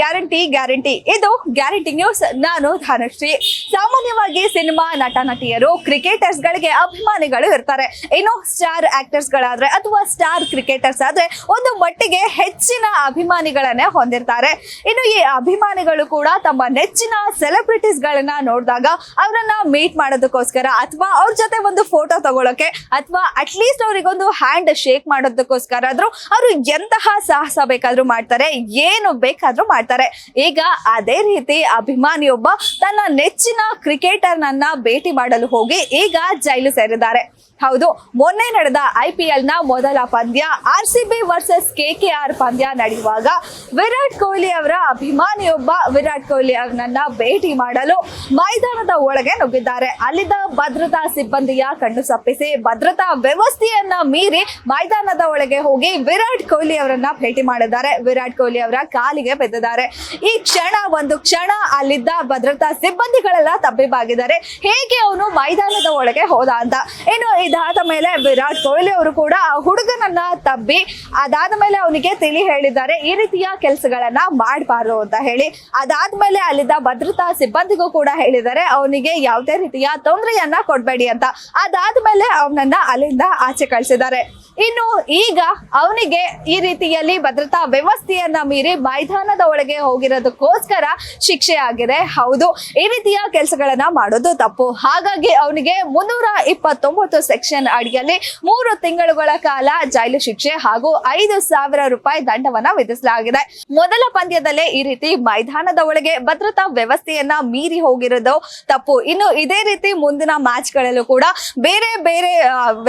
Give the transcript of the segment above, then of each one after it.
Guarantee guarantee. ಇದು guarantee news. ನಾನು ಧನಶ್ರೀ. ಸಾಮಾನ್ಯವಾಗಿ ಸಿನಿಮಾ ನಟ ನಟಿಯರು ಕ್ರಿಕೆಟರ್ಸ್ ಗಳಿಗೆ ಅಭಿಮಾನಿಗಳು ಇರ್ತಾರೆ. ಇನ್ನು ಸ್ಟಾರ್ ಆಕ್ಟರ್ಸ್ ಗಳಾದ್ರೆ ಅಥವಾ ಸ್ಟಾರ್ ಕ್ರಿಕೆಟರ್ಸ್ ಆದ್ರೆ ಒಂದು ಮಟ್ಟಿಗೆ ಹೆಚ್ಚಿನ ಅಭಿಮಾನಿಗಳನ್ನೇ ಹೊಂದಿರ್ತಾರೆ. ಇನ್ನು ಈ ಅಭಿಮಾನಿಗಳು ಕೂಡ ತಮ್ಮ ನೆಚ್ಚಿನ ಸೆಲೆಬ್ರಿಟೀಸ್ ಗಳನ್ನ ನೋಡಿದಾಗ ಅವರನ್ನ ಮೀಟ್ ಮಾಡೋದಕ್ಕೋಸ್ಕರ ಅಥವಾ ಅವ್ರ ಜೊತೆ ಒಂದು ಫೋಟೋ ತಗೊಳಕ್ಕೆ ಅಥವಾ ಅಟ್ಲೀಸ್ಟ್ ಅವರಿಗೊಂದು ಹ್ಯಾಂಡ್ ಶೇಕ್ ಮಾಡೋದಕ್ಕೋಸ್ಕರ ಆದ್ರೂ ಅವರು ಎಂತಹ ಸಾಹಸ ಬೇಕಾದ್ರೂ ಮಾಡ್ತಾರೆ, ಏನು ಬೇಕಾದ್ರೂ ಮಾಡ್ತಾರೆ. ಈಗ ಅದೇ ರೀತಿ ಅಭಿಮಾನಿಯೊಬ್ಬ ತನ್ನ ನೆಚ್ಚಿನ ಕ್ರಿಕೆಟರ್ ನನ್ನ ಭೇಟಿ ಮಾಡಲು ಹೋಗಿ ಈಗ ಜೈಲು ಸೇರಿದ್ದಾರೆ. ಹೌದು, ಮೊನ್ನೆ ನಡೆದ ಐ ಪಿ ಎಲ್ನ ಮೊದಲ ಪಂದ್ಯ R C B versus K K R ಪಂದ್ಯ ನಡೆಯುವಾಗ ವಿರಾಟ್ ಕೊಹ್ಲಿ ಅವರ ಅಭಿಮಾನಿಯೊಬ್ಬ ವಿರಾಟ್ ಕೊಹ್ಲಿ ಅವರನ್ನ ಭೇಟಿ ಮಾಡಲು ಮೈದಾನದ ಒಳಗೆ ನುಗ್ಗಿದ್ದಾರೆ. ಅಲ್ಲಿದ್ದ ಭದ್ರತಾ ಸಿಬ್ಬಂದಿಯ ಕಣ್ಣು ಸಪ್ಪಿಸಿ ಭದ್ರತಾ ವ್ಯವಸ್ಥೆಯನ್ನ ಮೀರಿ ಮೈದಾನದ ಒಳಗೆ ಹೋಗಿ ವಿರಾಟ್ ಕೊಹ್ಲಿ ಅವರನ್ನ ಭೇಟಿ ಮಾಡಿದ್ದಾರೆ. ವಿರಾಟ್ ಕೊಹ್ಲಿ ಅವರ ಕಾಲಿಗೆ ಬಿದ್ದಿದ್ದಾರೆ ಈ ಕ್ಷಣ, ಒಂದು ಕ್ಷಣ ಅಲ್ಲಿದ್ದ ಭದ್ರತಾ ಸಿಬ್ಬಂದಿಗಳೆಲ್ಲ ತಬ್ಬಿಬಾಗಿದ್ದಾರೆ ಹೇಗೆ ಅವನು ಮೈದಾನದ ಒಳಗೆ ಹೋದ ಅಂತ. ಇನ್ನು ಇದಾದ ಮೇಲೆ ವಿರಾಟ್ ಕೊಹ್ಲಿ ಅವರು ಕೂಡ ಆ ಹುಡುಗನನ್ನ ತಬ್ಬಿ, ಅದಾದ ಮೇಲೆ ಅವನಿಗೆ ತಿಳಿ ಹೇಳಿದ್ದಾರೆ. ಈ ರೀತಿಯ ಕೆಲಸಗಳನ್ನ ಮಾಡಬಾರ್ದು ಅಂತ ಹೇಳಿ. ಅದಾದ್ಮೇಲೆ ಅಲ್ಲಿದ್ದ ಭದ್ರತಾ ಸಿಬ್ಬಂದಿಗೂ ಕೂಡ ಹೇಳಿದ್ದಾರೆ, ಅವನಿಗೆ ಯಾವುದೇ ರೀತಿಯ ತೊಂದರೆಯನ್ನ ಕೊಡಬೇಡಿ ಅಂತ. ಅದಾದ್ಮೇಲೆ ಅವನನ್ನ ಅಲ್ಲಿಂದ ಆಚೆ ಕಳಿಸಿದ್ದಾರೆ. ಇನ್ನು ಈಗ ಅವನಿಗೆ ಈ ರೀತಿಯಲ್ಲಿ ಭದ್ರತಾ ವ್ಯವಸ್ಥೆಯನ್ನ ಮೀರಿ ಮೈದಾನದ ಒಳಗೆ ಹೋಗಿರೋದಕ್ಕೋಸ್ಕರ ಶಿಕ್ಷೆ ಆಗಿದೆ. ಹೌದು, ಈ ರೀತಿಯ ಕೆಲಸಗಳನ್ನ ಮಾಡೋದು ತಪ್ಪು. ಹಾಗಾಗಿ ಅವನಿಗೆ ಮುನ್ನೂರ ಇಪ್ಪತ್ತೊಂಬತ್ತು ಸೆಕ್ಷನ್ ಅಡಿಯಲ್ಲಿ ಮೂರು ತಿಂಗಳುಗಳ ಕಾಲ ಜೈಲು ಶಿಕ್ಷೆ ಹಾಗೂ ಐದು ಸಾವಿರ ರೂಪಾಯಿ ದಂಡವನ್ನ ವಿಧಿಸಲಾಗಿದೆ. ಮೊದಲ ಪಂದ್ಯದಲ್ಲೇ ಈ ರೀತಿ ಮೈದಾನದ ಒಳಗೆ ಭದ್ರತಾ ವ್ಯವಸ್ಥೆಯನ್ನ ಮೀರಿ ಹೋಗಿರೋದು ತಪ್ಪು. ಇನ್ನು ಇದೇ ರೀತಿ ಮುಂದಿನ ಮ್ಯಾಚ್ ಗಳಲ್ಲೂ ಕೂಡ ಬೇರೆ ಬೇರೆ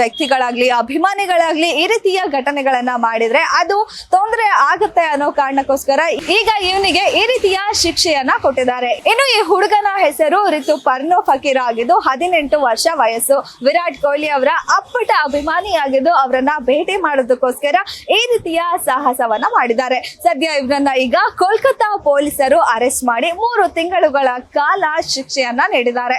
ವ್ಯಕ್ತಿಗಳಾಗ್ಲಿ, ಅಭಿಮಾನಿಗಳಾಗ್ಲಿ ಈ ರೀತಿಯ ಘಟನೆಗಳನ್ನ ಮಾಡಿದ್ರೆ ಅದು ತೊಂದರೆ ಆಗುತ್ತೆ ಅನ್ನೋ ಕಾರಣಕ್ಕೋಸ್ಕರ ಈಗ ಇವನಿಗೆ ಈ ರೀತಿಯ ಶಿಕ್ಷೆಯನ್ನ ಕೊಟ್ಟಿದ್ದಾರೆ. ಇನ್ನು ಈ ಹುಡುಗನ ಹೆಸರು ರಿತು ಪರ್ನೋ ಫಕೀರ್ ಆಗಿದ್ದು ಹದಿನೆಂಟು ವರ್ಷ ವಯಸ್ಸು. ವಿರಾಟ್ ಕೊಹ್ಲಿ ಅವರ ಅಪ್ಪಟ ಅಭಿಮಾನಿಯಾಗಿದ್ದು ಅವರನ್ನ ಭೇಟಿ ಮಾಡೋದಕ್ಕೋಸ್ಕರ ಈ ರೀತಿಯ ಸಾಹಸವನ್ನ ಮಾಡಿದ್ದಾರೆ. ಸದ್ಯ ಇವರನ್ನ ಈಗ ಕೋಲ್ಕತ್ತಾ ಪೊಲೀಸರು ಅರೆಸ್ಟ್ ಮಾಡಿ ಮೂರು ತಿಂಗಳುಗಳ ಕಾಲ ಶಿಕ್ಷೆಯನ್ನ ನೀಡಿದ್ದಾರೆ.